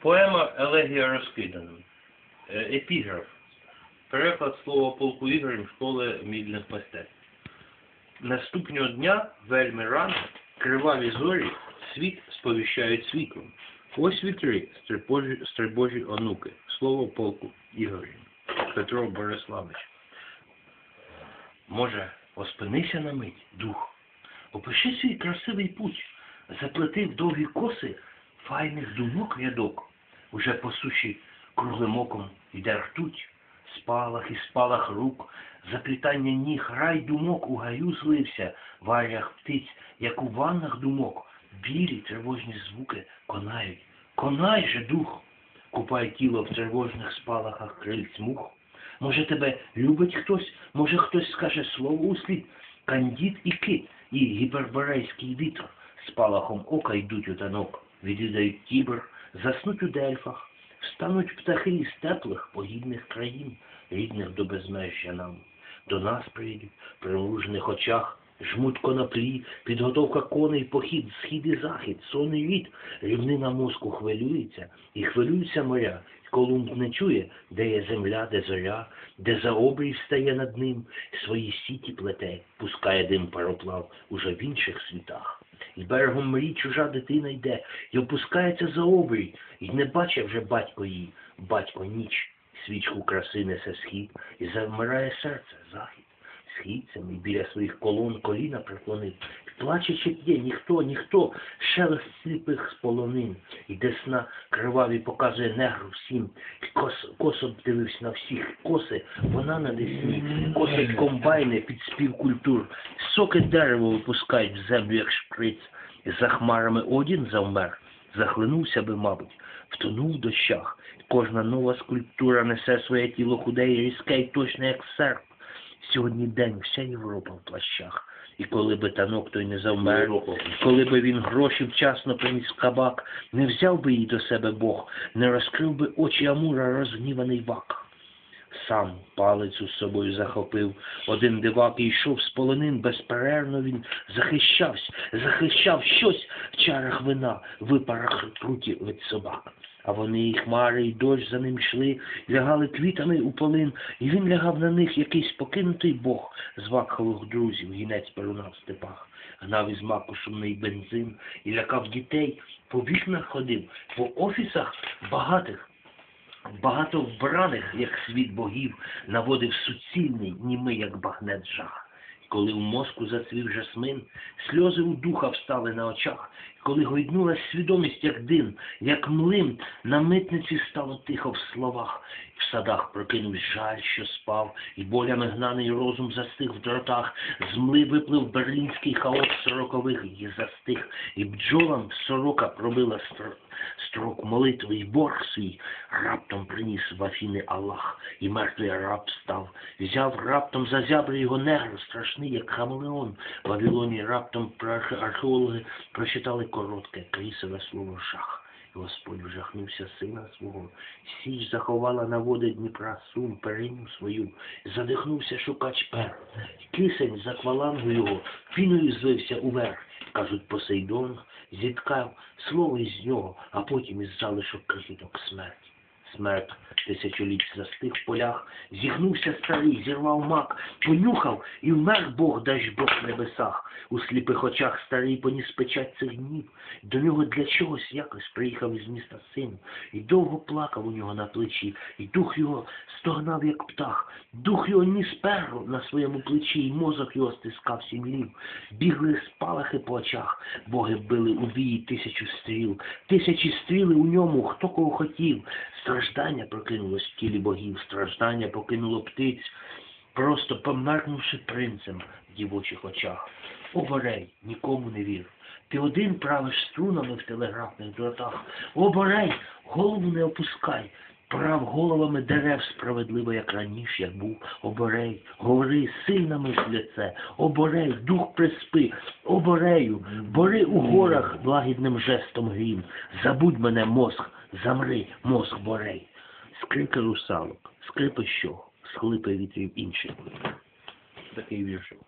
Поема Елегія розкиданим. Е, Епіграф. Переклад слова полку Ігорем школи мідних мистецтв. Наступного дня, вельми рано, криваві зорі світ сповіщають світлом. Ось вітри, стрибожі, онуки. Слово полку Ігорем. Петро Бориславович. Може, оспинися на мить, дух. Опиши свій красивий путь, заплети в довгі коси файних думок рядок. Уже по суші круглим оком йде ртуть, спалах і спалах рук, заплітання ніг, рай думок у гаю злився, варях птиць, як у ваннах думок, білі тривожні звуки конають. Конай же дух, купай тіло в тривожних спалахах крильць мух. Може тебе любить хтось, може хтось скаже слово услід, кандід і кит, і гіперборейський вітер спалахом ока йдуть у танок, відвідають тібр, заснуть у дельфах, встануть птахи із теплих погідних країн, рідних до безмежжя нам. До нас прийдуть при мружних очах, жмуть коноплі, підготовка коней, похід, схід і захід, сонний лід, рівнина мозку хвилюється, і хвилюються моря. Колумб не чує, де є земля, де зоря, де за обрій встає над ним, свої сіті плете, пускає дим пароплав уже в інших світах. І берегом мрій чужа дитина йде, і опускається за обрій, і не бачить вже батько її, батько ніч, свічку краси несе схід, і завмирає серце, захід. Східцями біля своїх колон коліна преклонив. Плачучи п'є, ніхто, ніхто, шелест сліпих сполонин. І десна криваві показує негру всім. Кос, косо дивився на всіх. Коси, вона на десні, косить комбайни під спів культур. Соки дерево випускають в землю, як шприц. За хмарами один завмер. Захлинувся би, мабуть, втонув в дощах. Кожна нова скульптура несе своє тіло худе і різке, і точне, як серп. Сьогодні день вся Європа в плащах. І коли би танок той не завмер, коли би він гроші вчасно приніс в кабак, не взяв би її до себе Бог, не розкрив би очі Амура розгніваний вак. Сам палицю з собою захопив, один дивак і йшов з полонин, безперервно він захищався, захищав щось в чарах вина, випарах круті від собак. А вони і хмари, і дощ за ним йшли, лягали квітами у полин, і він лягав на них якийсь покинутий бог з вакхових друзів, гінець перунав в степах. Гнав із маку шумний бензин і лякав дітей, по вікнах ходив, по офісах багатих, багато вбраних, як світ богів, наводив суцільний, німий, як багнет жах. Коли у мозку зацвів жасмин, сльози у духа встали на очах, коли гойднулась свідомість, як дим, як млин, на митниці стало тихо в словах, в садах прокинувся жаль, що спав, і болями гнаний розум застиг в дротах, з мли виплив берлінський хаос сорокових і застиг, і бджолам сорока пробила стр- строк молитви, і борг свій раптом приніс в Афіни Аллах, і мертвий раб став, взяв раптом за зябри його негр, страшний, як хамелеон. В Вавилоні раптом археологи прочитали коротке, крісове слово жах. І Господь вжахнувся сина свого, січ заховала на води Дніпра сум, перину свою, задихнувся шукач пер. Кисень за квалангу його, піною звився уверх. Кажуть, Посейдон зіткав слово із нього, а потім із залишок крихіток смерть. Смерть тисячоліть застиг в полях, зігнувся старий, зірвав мак, понюхав і вмер Бог, дай Бог в небесах. У сліпих очах старий поніс печать цих днів. До нього для чогось якось приїхав із міста син, і довго плакав у нього на плечі, і дух його стогнав, як птах. Дух його ніс перу на своєму плечі, і мозок його стискав сім'їв. Бігли спалахи по очах, боги били у вії тисячу стріл, тисячі стріли у ньому, хто кого хотів. Страждання прокинулось в тілі богів, страждання покинуло птиць, просто померкнувши принцем в дівочих очах. Оборей, нікому не вір. Ти один правиш струнами в телеграфних дротах. Оборей, голову не опускай. Прав головами дерев справедливо, як раніше, як був. Оборей, говори, сильно мислі це. Оборей, дух приспи. Оборею, бори у горах лагідним жестом грім. Забудь мене, мозг, замри, мозг борей. Скрипи русалок, скрипи що, схлипи вітрів інших. Такий віршик.